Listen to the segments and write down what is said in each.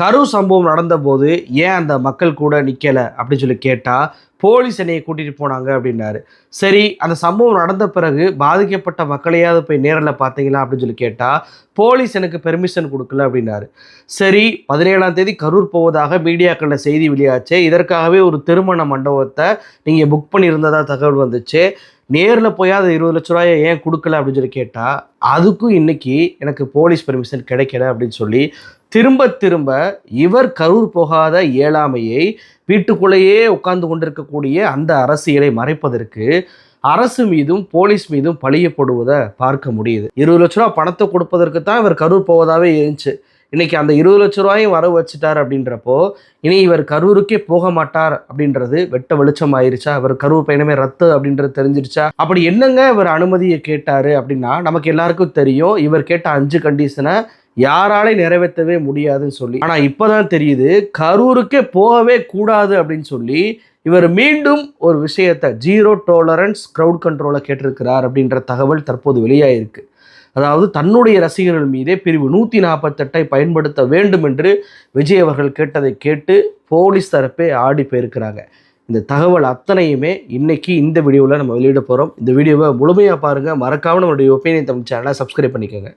கரு சம்பவம் நடந்தபோது ஏன் அந்த மக்கள் கூட நிற்கலை அப்படின்னு சொல்லி கேட்டால் போலீஸ் என்னையை கூட்டிகிட்டு போனாங்க அப்படின்னாரு. சரி அந்த சம்பவம் நடந்த பிறகு பாதிக்கப்பட்ட மக்களையாவது போய் நேரில் பார்த்தீங்களா அப்படின்னு சொல்லி கேட்டால் போலீஸ் எனக்கு பெர்மிஷன் கொடுக்கல அப்படின்னாரு. சரி பதினேழாம் தேதி கரூர் போவதாக மீடியாக்களில் செய்தி வெளியாச்சு. இதற்காகவே ஒரு திருமண மண்டபத்தை நீங்கள் புக் பண்ணியிருந்ததாக தகவல் வந்துச்சு. நேரில் போய் அது இருபது லட்ச ரூபாயை ஏன் கொடுக்கல அப்படின்னு சொல்லி கேட்டால் அதுக்கும் இன்றைக்கி எனக்கு போலீஸ் பெர்மிஷன் கிடைக்கல அப்படின்னு சொல்லி திரும்ப திரும்ப இவர் கரூர் போகாத இயலாமையை வீட்டுக்குள்ளேயே உட்கார்ந்து கொண்டிருக்கக்கூடிய அந்த அரசியலை மறைப்பதற்கு அரசு மீதும் போலீஸ் மீதும் பழியப்படுவதை பார்க்க முடியுது. இருபது லட்ச ரூபா பணத்தை கொடுப்பதற்கு தான் இவர் கரூர் போவதாகவே இருந்துச்சு. இன்னைக்கு அந்த இருபது லட்ச ரூபாயும் வரவு வச்சுட்டார் அப்படின்றப்போ இனி இவர் கரூருக்கே போக மாட்டார் அப்படின்றது வெட்ட வெளிச்சம் ஆயிருச்சா இவர் கரூர் பயணமே ரத்து அப்படின்றது தெரிஞ்சிருச்சா? அப்படி என்னங்க இவர் அனுமதியை கேட்டார் அப்படின்னா நமக்கு எல்லாருக்கும் தெரியும். இவர் கேட்ட அஞ்சு கண்டிஷனை யாராலே நிறைவேற்றவே முடியாதுன்னு சொல்லி. ஆனால் இப்போ தான் தெரியுது கரூருக்கே போகவே கூடாது அப்படின்னு சொல்லி இவர் மீண்டும் ஒரு விஷயத்தை ஜீரோ டோலரன்ஸ் க்ரௌட் கண்ட்ரோலை கேட்டிருக்கிறார் அப்படின்ற தகவல் தற்போது வெளியாகிருக்கு அதாவது தன்னுடைய ரசிகர்கள் மீதே பிரிவு நூற்றி நாற்பத்தெட்டை பயன்படுத்த வேண்டும் என்று விஜய் அவர்கள் கேட்டதை கேட்டு போலீஸ் தரப்பே ஆடி போயிருக்கிறாங்க. இந்த தகவல் அத்தனையுமே இன்னைக்கு இந்த வீடியோவில் நம்ம வெளியிட போகிறோம் இந்த வீடியோவை முழுமையாக பாருங்கள் மறக்காம நம்மளுடைய ஒப்பீனியன் தமிழ் சேனலை சப்ஸ்கிரைப் பண்ணிக்கோங்க.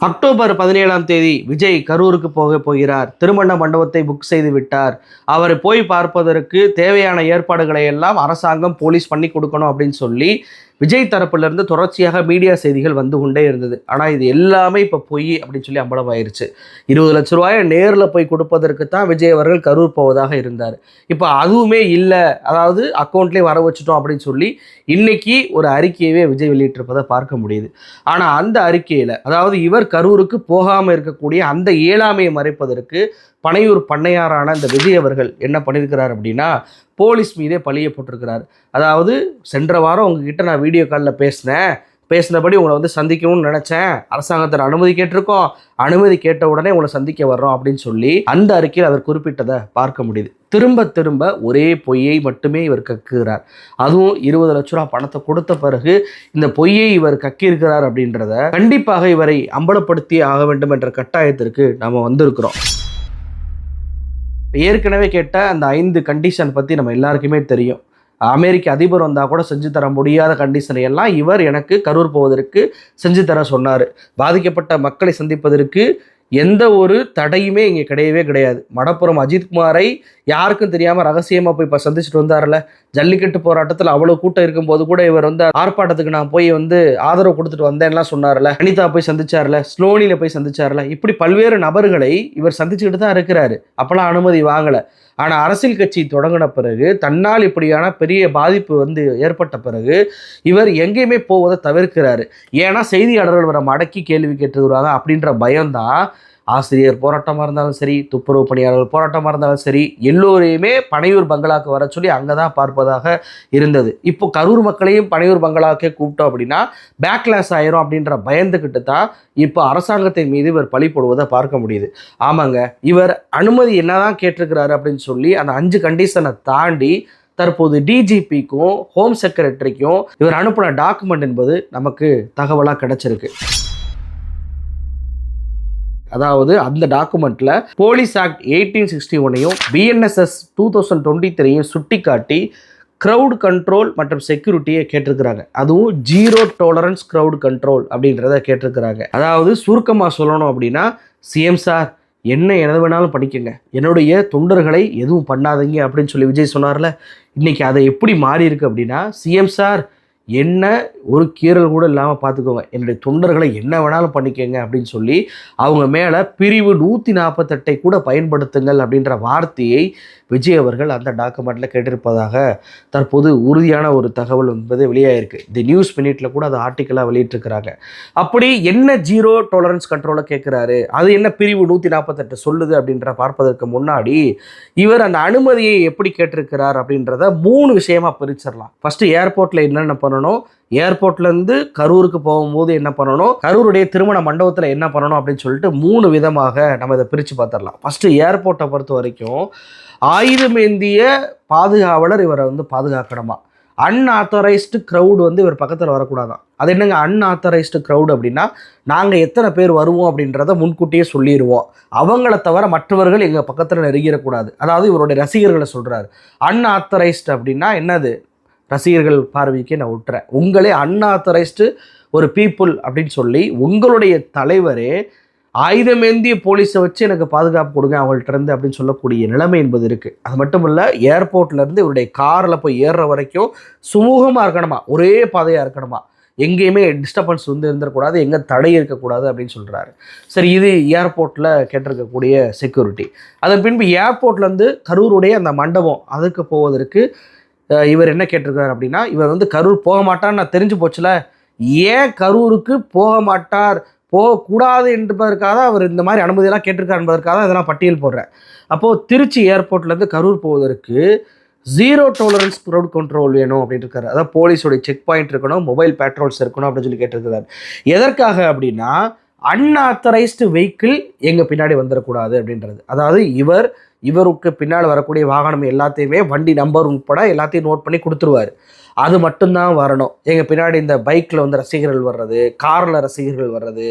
அக்டோபர் பதினேழாம் தேதி விஜய் கரூருக்கு போக போகிறார். திருமண மண்டபத்தை புக் செய்து விட்டார். அவரை போய் பார்ப்பதற்கு தேவையான ஏற்பாடுகளை எல்லாம் அரசாங்கம் போலீஸ் பண்ணி கொடுக்கணும் அப்படின்னு சொல்லி விஜய் தரப்புலேருந்து தொடர்ச்சியாக மீடியா செய்திகள் வந்து கொண்டே இருந்தது. ஆனால் இது எல்லாமே இப்போ பொய் அப்படின்னு சொல்லி அம்பலமாயிருச்சு. இருபது லட்ச ரூபாயை நேரில் போய் கொடுப்பதற்கு தான் விஜய் அவர்கள் கரூர் போவதாக இருந்தார். இப்போ அதுவுமே இல்லை. அதாவது அக்கௌண்ட்லேயே வர வச்சுட்டோம் அப்படின்னு சொல்லி இன்னைக்கு ஒரு அறிக்கையவே விஜய் வெளியிட்டிருப்பதை பார்க்க முடியுது. ஆனால் அந்த அறிக்கையில் அதாவது இவர் கரூருக்கு போகாமல் இருக்கக்கூடிய அந்த ஏழாமையை மறைப்பதற்கு பனையூர் பண்ணையாரான இந்த விஜய் அவர்கள் என்ன பண்ணியிருக்கிறார் அப்படின்னா போலீஸ் மீதே பழிய போட்டிருக்கிறார். அதாவது சென்ற வாரம் உங்ககிட்ட நான் வீடியோ காலில் பேசினேன். பேசினபடி உங்களை வந்து சந்திக்கணும்னு நினச்சேன். அரசாங்கத்தில் அனுமதி கேட்டிருக்கோம். அனுமதி கேட்ட உடனே உங்களை சந்திக்க வர்றோம் அப்படின்னு சொல்லி அந்த அறிக்கையில் அவர் குறிப்பிட்டதை பார்க்க முடியுது. திரும்ப திரும்ப ஒரே பொய்யை மட்டுமே இவர் கக்குகிறார். அதுவும் இருபது லட்ச ரூபா பணத்தை கொடுத்த பிறகு இந்த பொய்யை இவர் கக்கியிருக்கிறார் அப்படின்றத கண்டிப்பாக இவரை அம்பலப்படுத்தி ஆக வேண்டும் என்ற கட்டாயத்திற்கு நாம் வந்திருக்கிறோம். ஏற்கனவே கேட்ட அந்த ஐந்து கண்டிஷன் பற்றி நம்ம எல்லாருக்குமே தெரியும். அமெரிக்க அதிபர் வந்தால் கூட செஞ்சு தர முடியாத கண்டிஷனை எல்லாம் இவர் எனக்கு கரூர் போவதற்கு செஞ்சு தர சொன்னார். பாதிக்கப்பட்ட மக்களை சந்திப்பதற்கு எந்த ஒரு தடையுமே இங்கே கிடையவே கிடையாது. மடப்புறம் அஜித்குமாரை யாருக்கும் தெரியாமல் ரகசியமாக போய் இப்போ சந்திச்சுட்டு வந்தார்ல ஜல்லிக்கட்டு போராட்டத்தில் அவ்வளோ கூட்டம் இருக்கும்போது கூட இவர் வந்து ஆர்ப்பாட்டத்துக்கு நான் போய் வந்து ஆதரவு கொடுத்துட்டு வந்தேன்லாம் சொன்னார்ல அனிதா போய் சந்திச்சார்ல ஸ்லோனியில் போய் சந்திச்சார்ல இப்படி பல்வேறு நபர்களை இவர் சந்திச்சுக்கிட்டு தான் இருக்கிறாரு. அப்போலாம் அனுமதி வாங்கலை. ஆனால் அரசியல் கட்சி தொடங்கின பிறகு தன்னால் இப்படியான பெரிய பாதிப்பு வந்து ஏற்பட்ட பிறகு இவர் எங்கேயுமே போவதை தவிர்க்கிறாரு. ஏன்னா செய்தியாளர்கள் வர மடக்கி கேள்வி கேட்டு வருவாங்க அப்படின்ற பயம்தான் ஆசிரியர் போராட்டமாக இருந்தாலும் சரி துப்புரவு பணியாளர்கள் போராட்டமாக இருந்தாலும் சரி எல்லோரையுமே பனையூர் பங்களாக்கு வர சொல்லி அங்கே தான் பார்ப்பதாக இருந்தது. இப்போ கரூர் மக்களையும் பனையூர் பங்களாக்கே கூப்பிட்டோம் அப்படின்னா பேக்லாஸ் ஆயிரும் அப்படின்ற பயந்துக்கிட்டு தான் இப்போ அரசாங்கத்தின் மீது இவர் பழி போடுவதை பார்க்க முடியுது. ஆமாங்க இவர் அனுமதி என்னதான் கேட்டிருக்கிறாரு அப்படின்னு சொல்லி அந்த அஞ்சு கண்டிஷனை தாண்டி தற்போது டிஜிபிக்கும் ஹோம் செக்ரட்டரிக்கும் இவர் அனுப்பின டாக்குமெண்ட் என்பது நமக்கு தகவலாக கிடைச்சிருக்கு. அதாவது அந்த டாக்குமெண்ட்ல போலீஸ் ஆக்ட் எயிட்டீன் சிக்ஸ்டி ஒன்னையும் பிஎன்எஸ்எஸ் டூ தௌசண்ட் டுவெண்ட்டி த்ரீயும் சுட்டி காட்டி க்ரௌட் கண்ட்ரோல் மற்றும் செக்யூரிட்டியை கேட்டிருக்கிறாங்க. அதுவும் ஜீரோ டோலரன்ஸ் க்ரௌட் கண்ட்ரோல் அப்படின்றத கேட்டிருக்கிறாங்க. அதாவது சுருக்கமாக சொல்லணும் அப்படின்னா சிஎம் சார் என்ன எது வேணாலும் படிக்கங்க என்னுடைய தொண்டர்களை எதுவும் பண்ணாதீங்க அப்படின்னு சொல்லி விஜய் சொன்னார்ல. இன்னைக்கு அதை எப்படி மாறி இருக்கு அப்படின்னா சிஎம் சார் என்ன ஒரு கீறல் கூட இல்லாமல் பார்த்துக்கோங்க என்னுடைய தொண்டர்களை என்ன வேணாலும் பண்ணிக்கோங்க அப்படின்னு சொல்லி அவங்க மேலே பிரிவு நூற்றி நாற்பத்தெட்டை கூட பயன்படுத்துங்கள் அப்படின்ற வார்த்தையை விஜய் அவர்கள் அந்த டாக்குமெண்ட்டில் கேட்டிருப்பதாக தற்போது உறுதியான ஒரு தகவல் என்பது வெளியாகிருக்கு தி நியூஸ் மினிட்ல கூட அது ஆர்டிக்கலாக வெளியிட்டிருக்கிறாங்க. அப்படி என்ன ஜீரோ டாலரன்ஸ் கண்ட்ரோலை கேட்குறாரு? அது என்ன பிரிவு நூற்றி நாற்பத்தெட்டு சொல்லுது அப்படின்ற பார்ப்பதற்கு முன்னாடி இவர் அந்த அனுமதியை எப்படி கேட்டிருக்கிறார் அப்படின்றத மூணு விஷயமா பிரிச்சிடலாம். ஃபஸ்ட்டு ஏர்போர்ட்டில் என்னென்ன பண்ணணும்? ஏர்போர்ட்லேருந்து கரூருக்கு போகும்போது என்ன பண்ணணும்? கரூருடைய திருமண மண்டபத்தில் என்ன பண்ணணும் அப்படின்னு சொல்லிட்டு மூணு விதமாக நம்ம இதை பிரித்து பார்த்துடலாம். ஃபஸ்ட்டு ஏர்போர்ட்டை பொறுத்த வரைக்கும் ஆயுதமேந்திய பாதுகாவலர் இவரை வந்து பாதுகாக்கணுமா? அன்ஆத்தரைஸ்டு க்ரௌடு வந்து இவர் பக்கத்தில் வரக்கூடாதான். அது என்னங்க அன்ஆத்தரைஸ்டு க்ரௌடு அப்படின்னா நாங்கள் எத்தனை பேர் வருவோம் அப்படின்றத முன்கூட்டியே சொல்லிடுவோம் அவங்கள தவிர மற்றவர்கள் எங்கள் பக்கத்தில் நெருங்கிடக்கூடாது. அதாவது இவருடைய ரசிகர்களை சொல்கிறாரு அன்ஆத்தரைஸ்டு அப்படின்னா என்னது? ரசிகர்கள் பார்வைக்கு நான் விட்டுறேன் உங்களே அன்ஆத்தரைஸ்டு ஒரு பீப்புள் அப்படின்னு சொல்லி உங்களுடைய தலைவரே ஆயுதமேந்திய போலீஸை வச்சு எனக்கு பாதுகாப்பு கொடுங்க அவங்கள்ட்ட இருந்து அப்படின்னு சொல்லக்கூடிய நிலைமை என்பது இருக்குது அது மட்டும் இல்லை ஏர்போர்ட்லேருந்து இவருடைய காரில் போய் ஏறுற வரைக்கும் சுமூகமாக இருக்கணுமா? ஒரே பாதையாக இருக்கணுமா? எங்கேயுமே டிஸ்டர்பன்ஸ் வந்து இருந்துடக்கூடாது எங்கே தடை இருக்கக்கூடாது அப்படின்னு சொல்கிறாரு சரி இது ஏர்போர்ட்டில் கேட்டிருக்கக்கூடிய செக்யூரிட்டி அதன் பின்பு ஏர்போர்ட்லேருந்து கரூருடைய அந்த மண்டபம் அதுக்கு போவதற்கு இவர் என்ன கேட்டிருக்காரு அப்படின்னா இவர் வந்து கரூர் போக மாட்டான்னு நான் தெரிஞ்சு போச்சுல. ஏன் கரூருக்கு போக மாட்டார்? போகக்கூடாது என்பதற்காக தான் அவர் இந்த மாதிரி அனுமதியெல்லாம் கேட்டிருக்கார் என்பதற்காக தான் இதெல்லாம் பட்டியல் போடுறேன். அப்போது திருச்சி ஏர்போர்ட்லேருந்து கரூர் போவதற்கு ஜீரோ டாலரன்ஸ் க்ரௌட் கண்ட்ரோல் வேணும் அப்படின்னு இருக்காரு. அதாவது போலீஸோடைய செக் பாயிண்ட் இருக்கணும் மொபைல் பேட்ரோல்ஸ் இருக்கணும் அப்படின்னு சொல்லி கேட்டிருக்கிறார். எதற்காக அப்படின்னா அன்ஆத்தரைஸ்டு வெஹிக்கிள் எங்கள் பின்னாடி வந்துடக்கூடாது அப்படின்றது. அதாவது இவர் இவருக்கு பின்னால் வரக்கூடிய வாகனம் எல்லாத்தையுமே வண்டி நம்பர் உட்பட எல்லாத்தையும் நோட் பண்ணி கொடுத்துருவார். அது மட்டும்தான் வரணும். எங்கள் பின்னாடி இந்த பைக்கில் வந்து ரசிகர்கள் வர்றது காரில் ரசிகர்கள் வர்றது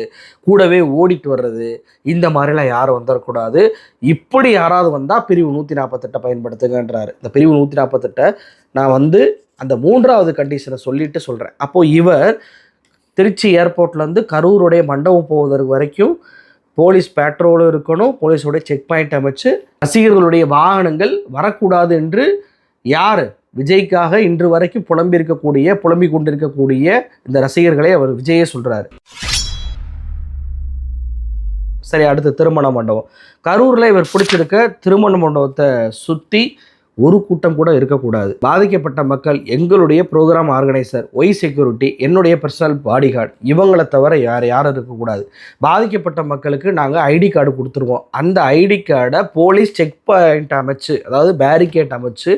கூடவே ஓடிட்டு வர்றது இந்த மாதிரிலாம் யாரும் வந்துடக்கூடாது இப்படி யாராவது வந்தால் பிரிவு நூற்றி நாற்பத்தெட்டை பயன்படுத்துங்கன்றார். இந்த பிரிவு நூற்றி நாற்பத்தெட்டை நான் வந்து அந்த மூன்றாவது கண்டிஷனை சொல்லிட்டு சொல்கிறேன் அப்போது இவர் திருச்சி ஏர்போர்ட்லேருந்து கரூருடைய மண்டபம் போவதற்கு வரைக்கும் போலீஸ் பேட்ரோலும் இருக்கணும். போலீஸோடைய செக் பாயிண்ட் அமைச்சு ரசிகர்களுடைய வாகனங்கள் வரக்கூடாது என்று யார்? விஜய்க்காக இன்று வரைக்கும் புலம்பி இருக்கக்கூடிய புலம்பிக் கொண்டிருக்கக்கூடிய இந்த ரசிகர்களை அவர் விஜயே சொல்கிறாரு சரி அடுத்து திருமண மண்டபம். கரூரில் இவர் பிடிச்சிருக்க திருமண மண்டபத்தை சுற்றி ஒரு கூட்டம் கூட இருக்கக்கூடாது. பாதிக்கப்பட்ட மக்கள் எங்களுடைய ப்ரோக்ராம் ஆர்கனைசர் ஒய் செக்யூரிட்டி என்னுடைய பர்சனல் பாடிகார்டு இவங்களை தவிர யார் யாரும் இருக்கக்கூடாது. பாதிக்கப்பட்ட மக்களுக்கு நாங்கள் ஐடி கார்டு கொடுத்துருவோம். அந்த ஐடி கார்டை போலீஸ் செக் பாயிண்ட் அமைச்சு அதாவது பேரிகேட் அமைச்சு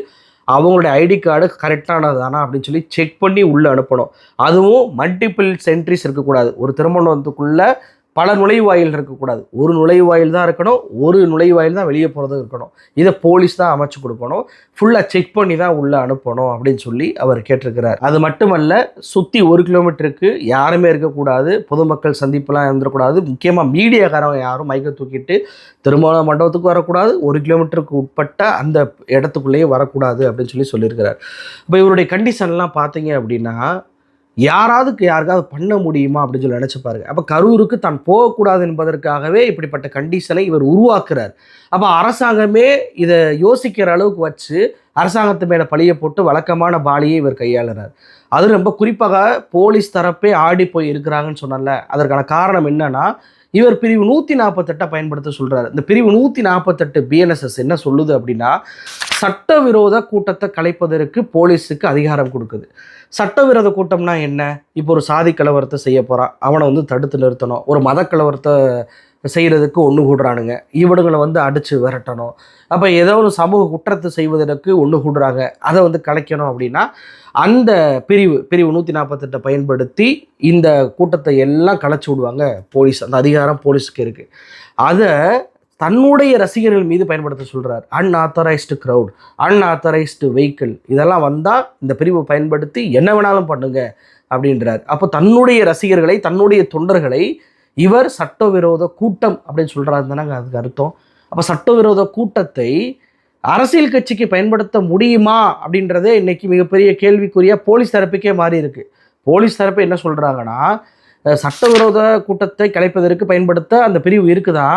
அவங்களுடைய ஐடி கார்டு கரெக்டானது தானா அப்படின்னு சொல்லி செக் பண்ணி உள்ளே அனுப்பணும். அதுவும் மல்டிபிள் சென்ட்ரிஸ் இருக்கக்கூடாது. ஒரு திருமணத்துக்குள்ளே பல நுழைவாயில் இருக்கக்கூடாது. ஒரு நுழைவாயில் தான் இருக்கணும் ஒரு நுழைவாயில் தான் வெளியே போகிறதும் இருக்கணும். இதை போலீஸ் தான் அமைச்சு கொடுக்கணும். ஃபுல்லாக செக் பண்ணி தான் உள்ளே அனுப்பணும் அப்படின்னு சொல்லி அவர் கேட்டிருக்கிறார். அது மட்டுமல்ல சுற்றி ஒரு கிலோமீட்டருக்கு யாருமே இருக்கக்கூடாது. பொதுமக்கள் சந்திப்பெல்லாம் இருந்துடக்கூடாது முக்கியமாக மீடியாக்காரங்க யாரும் மைக்கை தூக்கிட்டு திருமண மண்டபத்துக்கு வரக்கூடாது. ஒரு கிலோமீட்டருக்கு உட்பட்ட அந்த இடத்துக்குள்ளேயே வரக்கூடாது அப்படின்னு சொல்லி சொல்லியிருக்கிறார். இப்போ இவருடைய கண்டிஷன்லாம் பார்த்தீங்க அப்படின்னா யாராவதுக்கு யாருக்காவது பண்ண முடியுமா அப்படின்னு சொல்லி நினச்சி பாருங்க. அப்போ கரூருக்கு தான் போகக்கூடாது என்பதற்காகவே இப்படிப்பட்ட கண்டிஷனை இவர் உருவாக்குறார். அப்போ அரசாங்கமே இதை யோசிக்கிற அளவுக்கு வச்சு அரசாங்கத்து மேலே பழியை போட்டு வழக்கமான பாலியை இவர் கையாளுறார். அது ரொம்ப குறிப்பாக போலீஸ் தரப்பே ஆடி போய் இருக்கிறாங்கன்னு சொன்னல அதற்கான காரணம் என்னன்னா இவர் பிரிவு நூற்றி நாற்பத்தெட்டை பயன்படுத்த சொல்கிறார் இந்த பிரிவு நூற்றி நாற்பத்தெட்டு பிஎன்எஸ்எஸ் என்ன சொல்லுது அப்படின்னா சட்டவிரோத கூட்டத்தை கலைப்பதற்கு போலீஸுக்கு அதிகாரம் கொடுக்குது. சட்டவிரோத கூட்டம்னா என்ன? இப்போ ஒரு சாதி கலவரத்தை செய்ய போகிறான் அவனை வந்து தடுத்து நிறுத்தணும். ஒரு மத கலவரத்தை செய்கிறதுக்கு ஒன்று கூடுறானுங்க. இவனுங்களை வந்து அடித்து விரட்டணும். அப்போ ஏதோ ஒரு சமூக குற்றத்தை செய்வதற்கு ஒன்று கூடுறாங்க. அதை வந்து கலைக்கணும் அப்படின்னா அந்த பிரிவு பிரிவு நூற்றி நாற்பத்தெட்டை பயன்படுத்தி இந்த கூட்டத்தை எல்லாம் கலைச்சி விடுவாங்க போலீஸ். அந்த அதிகாரம் போலீஸுக்கு இருக்குது அதை தன்னுடைய ரசிகர்கள் மீது பயன்படுத்த சொல்கிறார் அன்ஆத்தரைஸ்டு க்ரௌட் அன்ஆத்தரைஸ்டு வெஹிக்கிள் இதெல்லாம் வந்தால் இந்த பிரிவை பயன்படுத்தி என்ன வேணாலும் பண்ணுங்க அப்படின்றார். அப்போ தன்னுடைய ரசிகர்களை தன்னுடைய தொண்டர்களை இவர் சட்டவிரோத கூட்டம் அப்படின்னு சொல்கிறாரு தானங்க அதுக்கு அர்த்தம். அப்போ சட்டவிரோத கூட்டத்தை அரசியல் கட்சிக்கு பயன்படுத்த முடியுமா அப்படின்றதே இன்றைக்கி மிகப்பெரிய கேள்விக்குரிய போலீஸ் தரப்புக்கே மாறி இருக்குது போலீஸ் தரப்பு என்ன சொல்கிறாங்கன்னா சட்டவிரோத கூட்டத்தை கலைப்பதற்கு பயன்படுத்த அந்த பிரிவு இருக்குதா?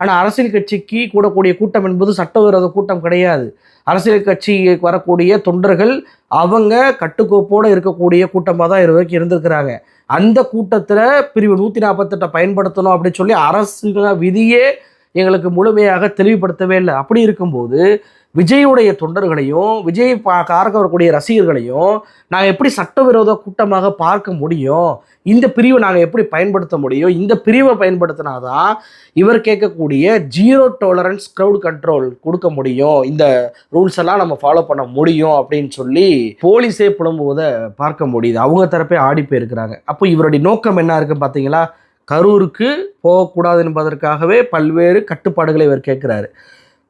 ஆனால் அரசியல் கட்சிக்கு கூடக்கூடிய கூட்டம் என்பது சட்டவிரோத கூட்டம் கிடையாது. அரசியல் கட்சிக்கு வரக்கூடிய தொண்டர்கள் அவங்க கட்டுக்கோப்போடு இருக்கக்கூடிய கூட்டமாக தான் இது வரைக்கும் இருந்திருக்கிறாங்க. அந்த கூட்டத்தில் பிரிவு நூற்றி நாற்பத்தெட்டை பயன்படுத்தணும் அப்படின்னு சொல்லி அரசு விதியே எங்களுக்கு முழுமையாக தெளிவுபடுத்தவே இல்லை. அப்படி இருக்கும்போது விஜயுடைய தொண்டர்களையும் விஜய் பா காரக்க வரக்கூடிய ரசிகர்களையும் நாங்கள் எப்படி சட்டவிரோத கூட்டமாக பார்க்க முடியும்? இந்த பிரிவை நாங்கள் எப்படி பயன்படுத்த முடியும்? இந்த பிரிவை பயன்படுத்தினாதான் இவர் கேட்கக்கூடிய ஜீரோ டாலரன்ஸ் க்ரௌட் கண்ட்ரோல் கொடுக்க முடியும். இந்த ரூல்ஸ் எல்லாம் நம்ம ஃபாலோ பண்ண முடியும் அப்படின்னு சொல்லி போலீஸே புலம்புவதை பார்க்க முடியுது. அவங்க தரப்பே ஆடி போயிருக்கிறாங்க. அப்போ இவருடைய நோக்கம் என்ன இருக்குன்னு பார்த்தீங்களா? கரூருக்கு போகக்கூடாது என்பதற்காகவே பல்வேறு கட்டுப்பாடுகளை இவர் கேட்குறாரு.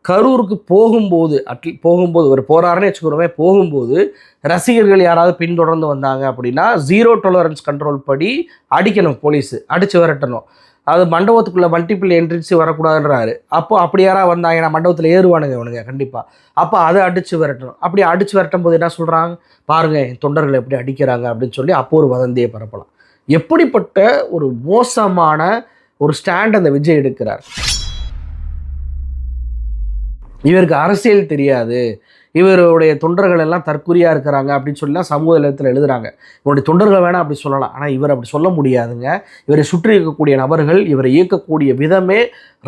கரூருக்கு போகும்போது அட்லி போகும்போது ஒரு போராறுனே வச்சுக்கிறோமே போகும்போது ரசிகர்கள் யாராவது பின்தொடர்ந்து வந்தாங்க அப்படின்னா ஜீரோ டாலரன்ஸ் கண்ட்ரோல் படி அடிக்கணும் போலீஸு அடித்து விரட்டணும். அது மண்டபத்துக்குள்ளே மல்டிபிள் என்ட்ரிஸ் வரக்கூடாதுன்றாரு. அப்போ அப்படி யாராவது வந்தாங்கன்னா மண்டபத்தில் ஏறுவானுங்க இவனுங்க கண்டிப்பாக அப்போ அதை அடித்து விரட்டணும். அப்படி அடித்து விரட்டும் போது என்ன சொல்கிறாங்க பாருங்கள் என் தொண்டர்களை எப்படி அடிக்கிறாங்க அப்படின்னு சொல்லி அப்போ ஒரு வதந்தியை பரப்பலாம். எப்படிப்பட்ட ஒரு மோசமான ஒரு ஸ்டாண்ட் அந்த விஜய் எடுக்கிறார். இவருக்கு அரசியல் தெரியாது. இவருடைய தொண்டர்கள் எல்லாம் தற்குறியா இருக்கிறாங்க அப்படின்னு சொல்லலாம் சமூக இலத்தில் எழுதுறாங்க. இவருடைய தொண்டர்கள் வேணால் அப்படி சொல்லலாம். ஆனால் இவர் அப்படி சொல்ல முடியாதுங்க. இவரை சுற்றி இருக்கக்கூடிய நபர்கள் இவரை இயக்கக்கூடிய விதமே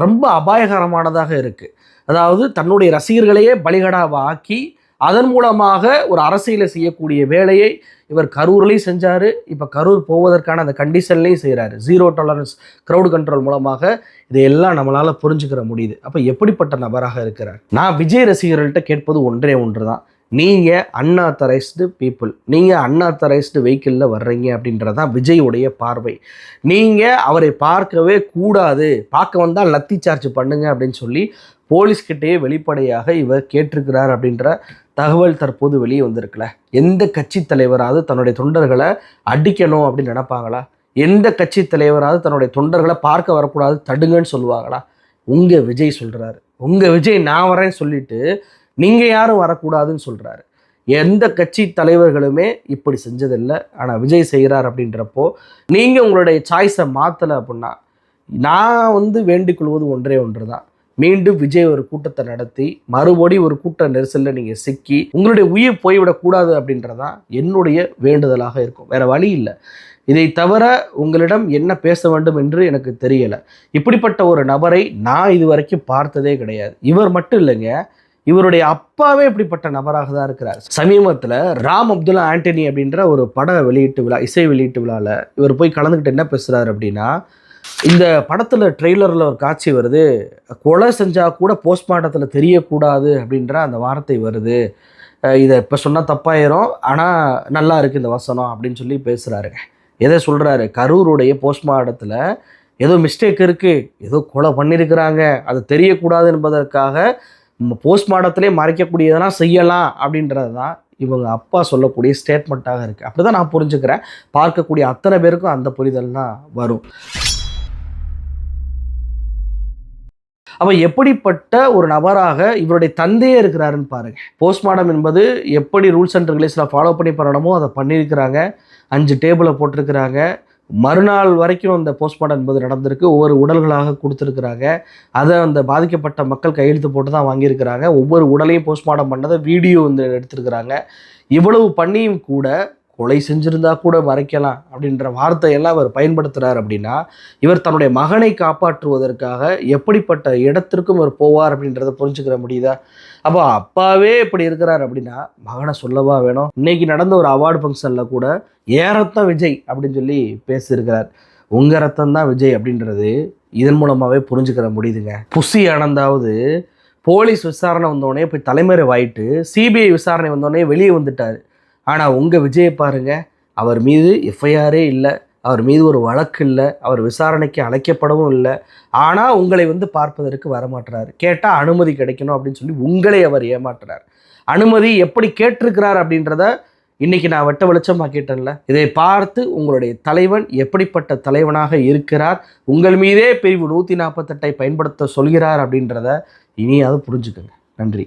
ரொம்ப அபாயகரமானதாக இருக்குது அதாவது தன்னுடைய ரசிகர்களையே பலிகடாவை ஆக்கி அதன் மூலமாக ஒரு அரசியலை செய்யக்கூடிய வேலையை இவர் கரூர்லேயும் செஞ்சார். இப்போ கரூர் போவதற்கான அந்த கண்டிஷன்லையும் செய்கிறாரு ஜீரோ டாலரன்ஸ் க்ரௌட் கண்ட்ரோல் மூலமாக இதையெல்லாம் நம்மளால் புரிஞ்சுக்கிற முடியுது. அப்போ எப்படிப்பட்ட நபராக இருக்கிறார்? நான் விஜய் ரசிகர்கள்ட்ட கேட்பது ஒன்றே ஒன்று தான் நீங்கள் அன்ஆத்தரைஸ்டு பீப்புள் நீங்கள் அன்ஆத்தரைஸ்டு வெஹிக்கிளில் வர்றீங்க அப்படின்றது தான் விஜயுடைய பார்வை. நீங்கள் அவரை பார்க்கவே கூடாது. பார்க்க வந்தால் லத்தி சார்ஜ் பண்ணுங்க அப்படின்னு சொல்லி போலீஸ்கிட்டேயே வெளிப்படையாக இவர் கேட்டிருக்கிறார் அப்படின்ற தகவல் தற்போது வெளியே வந்திருக்குல்ல எந்த கட்சி தலைவராவது தன்னுடைய தொண்டர்களை அடிக்கணும் அப்படின்னு நினைப்பாங்களா? எந்த கட்சி தலைவராவது தன்னுடைய தொண்டர்களை பார்க்க வரக்கூடாது தடுங்கன்னு சொல்லுவாங்களா? உங்கள் விஜய் சொல்கிறாரு உங்கள் விஜய் நான் வரேன்னு சொல்லிட்டு நீங்கள் யாரும் வரக்கூடாதுன்னு சொல்கிறாரு எந்த கட்சி தலைவர்களுமே இப்படி செஞ்சதில்லை. ஆனால் விஜய் செய்கிறார் அப்படின்றப்போ நீங்கள் உங்களுடைய சாய்ஸை மாற்றலை அப்படின்னா நான் வந்து வேண்டிக் கொள்வது ஒன்றே ஒன்று தான் மீண்டும் விஜய் ஒரு கூட்டத்தை நடத்தி மறுபடி ஒரு கூட்ட நெரிசலில் நீங்கள் சிக்கி உங்களுடைய உயிர் போய்விடக்கூடாது அப்படின்றதான் என்னுடைய வேண்டுதலாக இருக்கும். வேற வழி இல்லை. இதை தவிர உங்களிடம் என்ன பேச வேண்டும் என்று எனக்கு தெரியலை. இப்படிப்பட்ட ஒரு நபரை நான் இது வரைக்கும் பார்த்ததே கிடையாது. இவர் மட்டும் இல்லைங்க இவருடைய அப்பாவே இப்படிப்பட்ட நபராக தான் இருக்கிறார். சமீபத்தில் ராம் அப்துல்லா ஆண்டனி அப்படின்ற ஒரு பட வெளியீட்டு விழா இசை வெளியீட்டு விழாவில் இவர் போய் கலந்துக்கிட்டு என்ன பேசுகிறாரு அப்படின்னா இந்த படத்தில் ட்ரெய்லரில் ஒரு காட்சி வருது. கொலை செஞ்சால் கூட போஸ்ட்மார்ட்டத்தில் தெரியக்கூடாது அப்படின்ற அந்த வார்த்தை வருது. இதை இப்போ சொன்னால் தப்பாயிரும். ஆனால் நல்லா இருக்குது இந்த வசனம் அப்படின்னு சொல்லி பேசுகிறாருங்க எதை சொல்கிறாரு கரூருடைய போஸ்ட்மார்ட்டத்தில் ஏதோ மிஸ்டேக் இருக்குது ஏதோ கொலை பண்ணியிருக்கிறாங்க அது தெரியக்கூடாது என்பதற்காக போஸ்ட்மார்ட்டத்திலே மறைக்கக்கூடியதெல்லாம் செய்யலாம் அப்படின்றது தான் இவங்க அப்பா சொல்லக்கூடிய ஸ்டேட்மெண்ட்டாக இருக்குது அப்படி தான் நான் புரிஞ்சுக்கிறேன். பார்க்கக்கூடிய அத்தனை பேருக்கும் அந்த புரிதல் தான் வரும். அப்போ எப்படிப்பட்ட ஒரு நபராக இவருடைய தந்தையே இருக்கிறாருன்னு பாருங்கள் போஸ்ட்மார்டம் என்பது எப்படி ரூல்ஸ் அண்ட் ரெகுலேஷனை ஃபாலோ பண்ணி பண்ணணுமோ அதை பண்ணியிருக்கிறாங்க. அஞ்சு டேபிளை போட்டிருக்கிறாங்க. மறுநாள் வரைக்கும் அந்த போஸ்ட்மார்டம் என்பது நடந்திருக்கு. ஒவ்வொரு உடல்களாக கொடுத்துருக்குறாங்க. அதை அந்த பாதிக்கப்பட்ட மக்கள் கையெழுத்து போட்டு தான் வாங்கியிருக்கிறாங்க. ஒவ்வொரு உடலையும் போஸ்ட்மார்டம் பண்ணதை வீடியோ வந்து எடுத்திருக்கிறாங்க. இவ்வளவு பண்ணியும் கூட கொலை செஞ்சுருந்தா கூட மறைக்கலாம் அப்படின்ற வார்த்தையெல்லாம் அவர் பயன்படுத்துகிறார் அப்படின்னா இவர் தன்னுடைய மகனை காப்பாற்றுவதற்காக எப்படிப்பட்ட இடத்திற்கும் இவர் போவார் அப்படின்றத புரிஞ்சுக்கிற முடியுதா? அப்போ அப்பாவே இப்படி இருக்கிறார் அப்படின்னா மகனை சொல்லவா வேணும்? இன்னைக்கு நடந்த ஒரு அவார்டு ஃபங்க்ஷனில் கூட ஏன் ரத்தம் விஜய் அப்படின்னு சொல்லி பேசியிருக்கிறார். உங்கள் ரத்தம் தான் விஜய் அப்படின்றது இதன் மூலமாகவே புரிஞ்சுக்கிற முடியுதுங்க. புசி ஆனந்தாவது போலீஸ் விசாரணை வந்தோடனே போய் தலைமறை வாயிட்டு சிபிஐ விசாரணை வந்தோடனே வெளியே வந்துட்டார். ஆனால் உங்கள் விஜயை பாருங்கள் அவர் மீது எஃப்ஐஆரே இல்லை அவர் மீது ஒரு வழக்கு இல்லை அவர் விசாரணைக்கு அழைக்கப்படவும் இல்லை. ஆனால் உங்களை வந்து பார்ப்பதற்கு வரமாட்டுறாரு கேட்டால் அனுமதி கிடைக்கணும் அப்படின்னு சொல்லி உங்களை அவர் ஏமாற்றுறார். அனுமதி எப்படி கேட்டிருக்கிறார் அப்படின்றத இன்றைக்கி நான் வெட்ட வெளிச்சமாக கேட்டேன்ல. இதை பார்த்து உங்களுடைய தலைவன் எப்படிப்பட்ட தலைவனாக இருக்கிறார் உங்கள் மீதே பிரிவு நூற்றி நாற்பத்தெட்டை பயன்படுத்த சொல்கிறார் அப்படின்றத இனியாவது புரிஞ்சுக்கோங்க. நன்றி.